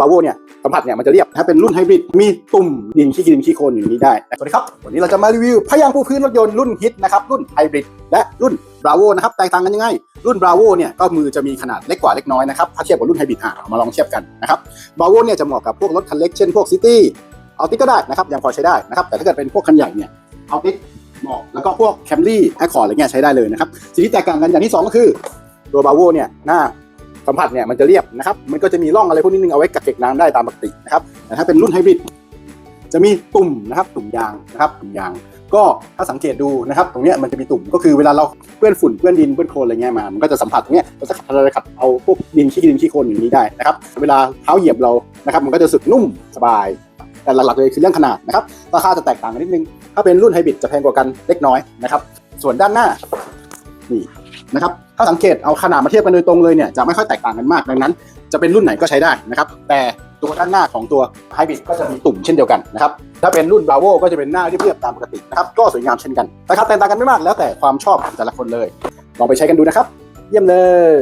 บาโวเนี่ยสัมผัสเนี่ยมันจะเรียบถ้าเป็นรุ่นไฮบริดมีตุ่มดินขี้ดินขี้โคลนอยู่ในนี้ได้สวัสดีครับ วันนี้เราจะมารีวิวพยางค์ปูพื้นรถยนต์รุ่นฮิตนะครับรุ่นไฮบริดและรุ่นบราโวนะครับแตกต่างกันยังไง รุ่นบราโวเนี่ยก็มือจะมีขนาดเล็กกว่าเล็กน้อยนะครับถ้าเทียบกับรุ่นไฮบริดอะเอามาลองเทียบกันนะครับบราโวเนี่ยจะเหมาะกับพวกรถคันเล็กเช่นพวกซิตี้เอาติก็ได้นะครับยังพอใช้ได้นะครับแต่ถ้าเกิดเป็นพวกคันใหญ่เนี่ยเอาติเหมาะแล้วก็พวกแคมรี่แอคคอร์ดอะไรเงี้ยใช้ได้เลยนะครับสิ่งที่แตกต่างกันอย่างที่สองก็คือตัวบราโวเนี่ยหน้า สัมผัสเนี่ยมันจะเรียบนะครับมันก็จะมีร่องอะไรพวกนี้นึงเอาไว้กักเก็บน้ำได้ตามปกตินะครับแต่ถ้าเป็นรุ่นไฮบริดจะมีตุ่มนะครับตุ่มยางนะครับตุ่มยาง ก็ถ้าสังเกตดูนะครับตรงเนี้ยมันจะมีตุ่มก็คือเวลาเราเปื้อนฝุ่นเปื้อนดินเปื้อนโคลนอะไรเงี้ยมา มันก็จะสัมผัสตรงเนี้ยเราจะขัดอะไรขัดเอาพวกดินขี้ดินขี้โคลนอย่างนี้ได้นะครับเวลาเท้าเหยียบเรานะครับมันก็จะสึกนุ่มสบายแต่หลักๆเลยคือเรื่องขนาดนะครับราคาจะแตกต่างกันนิดนึง ถ้าเป็นรุ่นไฮบริดจะแพงกว่ากันเล็กน้อยนะครับส่วนด้านหน้านี่ นะครับถ้าสังเกตเอาขนาดมาเทียบกันโดยตรงเลยเนี่ยจะไม่ค่อยแตกต่างกันมากดังนั้น จะเป็นรุ่นไหนก็ใช้ได้นะครับแต่ตัวด้านหน้าของตัวไฮบริดก็จะมีตุ่มเช่นเดียวกันนะครับถ้าเป็นรุ่นบราโวก็จะเป็นหน้าเรียบๆตามปกตินะครับก็สวยงามเช่นกันนะครับแตกต่างกันไม่มากแล้วแต่ความชอบของแต่ละคนเลย ลองไปใช้กันดูนะครับ เยี่ยมเลย